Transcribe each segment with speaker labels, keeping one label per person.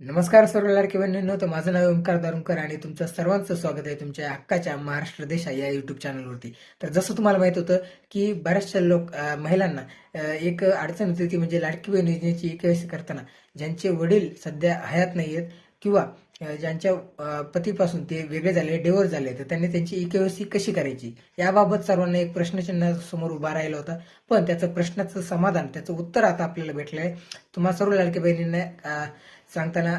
Speaker 1: नमस्कार सर्व लाडके बहिणींनो तर माझं नाव ओंकार दारुंकर आणि तुमचं सर्वांचं स्वागत आहे तुमच्या हक्काच्या महाराष्ट्र देशा या युट्यूब चॅनलवरती तर जसं तुम्हाला माहीत होतं की बऱ्याचशा लोक महिलांना एक अडचण होती ती म्हणजे लाडकी बहीण योजनेची केवायसी करताना. ज्यांचे वडील सध्या हयात नाही आहेत किंवा ज्यांच्या पतीपासून ते वेगळे झाले डिवोर्स झाले तर त्यांनी त्यांची इकेवसी कशी करायची? याबाबत सर्वांना एक प्रश्नचिन्ह समोर उभा राहिला होता. पण त्याचं प्रश्नाचं समाधान त्याचं उत्तर आता आपल्याला भेटलं आहे तुम्हा सर्व लाडके बहिणींना सांगताना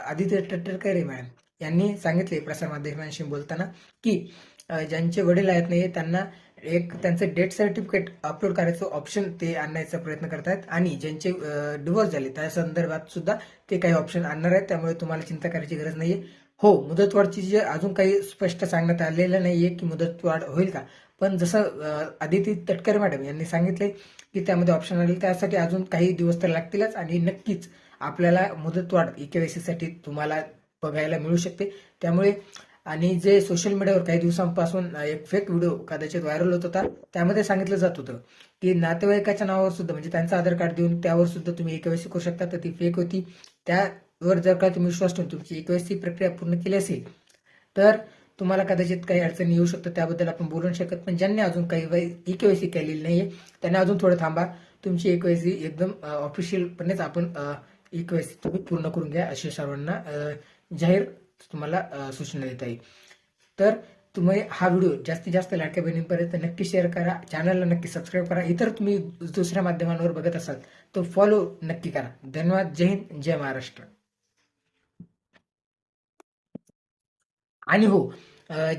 Speaker 1: आदित्य टट्टरकर मॅडम यांनी सांगितले प्रसारमाध्यमांशी बोलताना की ज्यांचे वडील आहेत नाही त्यांना एक त्यांचं डेथ सर्टिफिकेट अपलोड करायचं ऑप्शन ते आणण्याचा प्रयत्न करतायत. आणि ज्यांचे डिवोर्स झाले त्या संदर्भात सुद्धा ते काही ऑप्शन आणणार आहेत. त्यामुळे तुम्हाला चिंता करायची गरज नाहीये. हो मुदतवाढची जे अजून काही स्पष्ट सांगण्यात आलेलं नाहीये की मुदतवाढ होईल का. पण जसं आदिती तटकरे मॅडम यांनी सांगितले की त्यामध्ये ऑप्शन आले त्यासाठी अजून काही दिवस तर लागतीलच. आणि नक्कीच आपल्याला मुदतवाढ ई साठी तुम्हाला बघायला मिळू शकते. त्यामुळे आणि जे सोशल मीडियावर काही दिवसांपासून एक फेक व्हिडिओ कदाचित व्हायरल होत होता त्यामध्ये सांगितलं जात होतं की नातेवाईकाच्या नावावर सुद्धा म्हणजे त्यांचं आधार कार्ड देऊन त्यावर सुद्धा तुम्ही केवायसी करू शकता तर ती फेक होती. त्यावर जर का तुम्ही विश्वास ठेवून तुमची केवायसी प्रक्रिया पूर्ण केली असेल तर तुम्हाला कदाचित काही अडचणी येऊ शकतात त्याबद्दल आपण बोलू शकत पण ज्यांनी अजून काही ई केवायसी केलेली आहे त्यांनी अजून थोडं थांबा. तुमची ई केवायसी एकदम ऑफिशियलपणेच आपण ई तुम्ही पूर्ण करून घ्या अशी सर्वांना जाहीर तुम्हाला सूचना देता येईल. तर तुम्ही हा व्हिडिओ जास्तीत जास्त लाडक्या बहिणींपर्यंत नक्की शेअर करा चॅनलला नक्की सबस्क्राईब करा. इतर तुम्ही दुसऱ्या माध्यमांवर बघत असाल तर फॉलो नक्की करा. धन्यवाद. जय हिंद जय महाराष्ट्र. आणि हो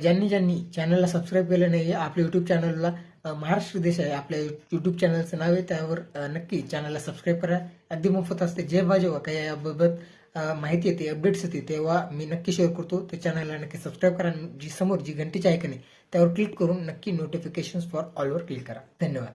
Speaker 1: ज्यांनी ज्यांनी चॅनलला सबस्क्राईब केलं नाही आपल्या युट्यूब चॅनलला महाराष्ट्र देश आहे आपल्या युट्यूब चॅनलचं नाव आहे त्यावर नक्की चॅनलला सबस्क्राईब करा. अगदी मोफत असते. जय जेव्हा काही याबाबत अ, माहिती येते अपडेट्स येते तेव्हा मी नक्की शेअर करतो. त्या चॅनलला नक्की सबस्क्राईब करा जी समोर जी घंटीची ऐकणे त्यावर क्लिक करून नक्की नोटिफिकेशन फॉर ऑलवर क्लिक करा. धन्यवाद.